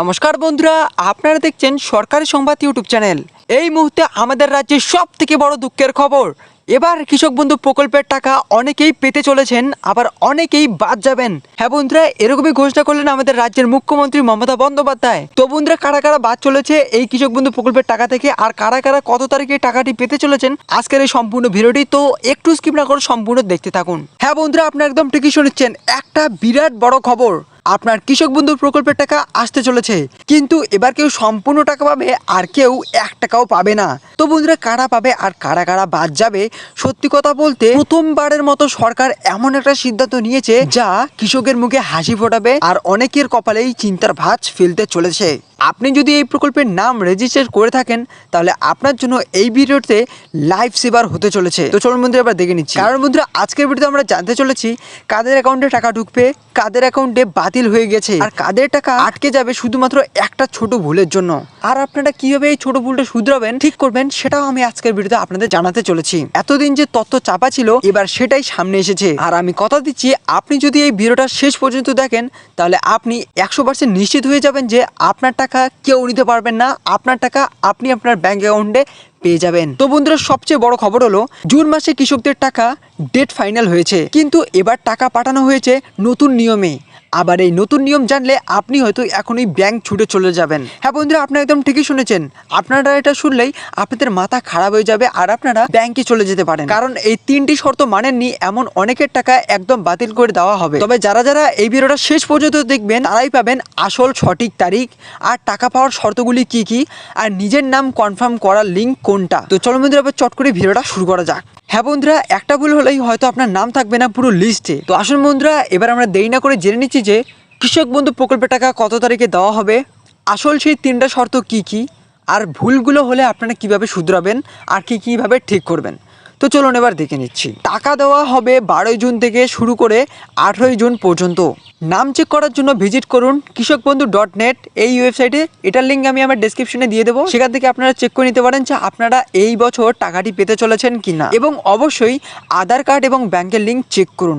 নমস্কার বন্ধুরা, আপনারা দেখছেন সরকারি সংবাদ ইউটিউব চ্যানেল। এই মুহূর্তে আমাদের রাজ্যের সব থেকে বড় দুঃখের খবর, এবার কৃষক বন্ধু প্রকল্পের টাকা অনেকেই পেতে চলেছেন, আবার অনেকেই বাদ যাবেন। হ্যাঁ বন্ধুরা, এরকমই ঘোষণা করলেন আমাদের রাজ্যের মুখ্যমন্ত্রী মমতা বন্দ্যোপাধ্যায়। তো বন্ধুরা, কারা কারা বাদ চলেছে এই কৃষক বন্ধু প্রকল্পের টাকা থেকে, আর কারা কারা কত তারিখে টাকাটি পেতে চলেছেন, আজকের এই সম্পূর্ণ ভিডিওটি, তো একটু স্কিপ না করে সম্পূর্ণ দেখতে থাকুন। হ্যাঁ বন্ধুরা, আপনারা একদম ঠিকই শুনেছেন, একটা বিরাট বড় খবর আপনার কৃষক বন্ধু প্রকল্পের টাকা আসতে চলেছে। কিন্তু এবার কেউ সম্পূর্ণ টাকা পাবে আর কেউ এক টাকাও পাবে না। তো বন্ধুরা, কারা পাবে আর কারা কারা বাদ যাবে? সত্যি কথা বলতে, প্রথমবারের মতো সরকার এমন একটা সিদ্ধান্ত নিয়েছে যা কৃষকের মুখে হাসি ফোটাবে আর অনেকের কপালেই চিন্তার ভাঁজ ফেলতে চলেছে। আপনি যদি এই প্রকল্পের নাম রেজিস্টার করে থাকেন, তাহলে আপনার জন্য এই ভিডিওতে লাইফ সেভার হতে চলেছে। তো চলুন বন্ধুরা, এবার দেখে নিচ্ছি। কারণ বন্ধুরা, আজকের ভিডিওতে আমরা জানতে চলেছি কাদের অ্যাকাউন্টে টাকা ঢুকবে, কাদের অ্যাকাউন্টে বাতিল হয়ে গেছে, আর কাদের টাকা আটকে যাবে শুধুমাত্র একটা ছোট ভুলের জন্য। আর আপনারা কীভাবে এই ছোট ভুলটা শুধরাবেন, ঠিক করবেন, সেটাও আমি আজকের ভিডিওতে আপনাদের জানাতে চলেছি। এতদিন যে তথ্য চাপা ছিল, এবার সেটাই সামনে এসেছে। আর আমি কথা দিচ্ছি, আপনি যদি এই ভিডিওটা শেষ পর্যন্ত দেখেন, তাহলে আপনি একশো নিশ্চিত হয়ে যাবেন যে আপনার টাকা কেউ নিতে পারবেন না। আপনার টাকা আপনি আপনার ব্যাঙ্ক অ্যাকাউন্টে পেয়ে যাবেন। তো বন্ধুরা, সবচেয়ে বড় খবর হলো, জুন মাসে কৃষকদের টাকা ডেট ফাইনাল হয়েছে। কিন্তু এবার টাকা পাঠানো হয়েছে নতুন নিয়মে। আবার এই নতুন নিয়ম জানলে আপনি হয়তো এখনই ব্যাংক ছুটে চলে যাবেন। হ্যাঁ বন্ধুরা, আপনারা একদম ঠিকই শুনেছেন। আপনারা এটা শুনলেই আপনাদের মাথা খারাপ হয়ে যাবে আর আপনারা ব্যাংকে চলে যেতে পারেন। কারণ এই তিনটি শর্ত মানেননি, এমন অনেকের টাকা একদম বাতিল করে দেওয়া হবে। তবে যারা যারা এই ভিডিওটা শেষ পর্যন্ত দেখবেন, তারাই পাবেন আসল সঠিক তারিখ আর টাকা পাওয়ার শর্তগুলি কি কি, আর নিজের নাম কনফার্ম করার লিঙ্ক কোনটা। তো চলো বন্ধুরা চট করে ভিডিওটা শুরু করা যাক। হ্যাঁ বন্ধুরা, একটা ভুল হলেই হয়তো আপনার নাম থাকবে না পুরো লিস্টে তো আসুন বন্ধুরা, এবার আমরা দেরি না করে জেনে নিচ্ছি যে কৃষক বন্ধু প্রকল্পের টাকা কত তারিখে দেওয়া হবে, আসল সেই তিনটা শর্ত কি কি, আর ভুলগুলো হলে আপনারা কীভাবে শুধরাবেন, আর কি কীভাবে ঠিক করবেন। তো চলুন এবার দেখে নিচ্ছি। টাকা দেওয়া হবে বারোই জুন থেকে শুরু করে আঠেরোই জুন পর্যন্ত। নাম চেক করার জন্য ভিজিট করুন কৃষক বন্ধু ডট নেট এই ওয়েবসাইটে এটার লিঙ্ক আমি আমার ডেসক্রিপশনে দিয়ে দেবো। সেখান থেকে আপনারা চেক করে নিতে পারেন যে আপনারা এই বছর টাকাটি পেতে চলেছেন কি না এবং অবশ্যই আধার কার্ড এবং ব্যাংকের লিঙ্ক চেক করুন।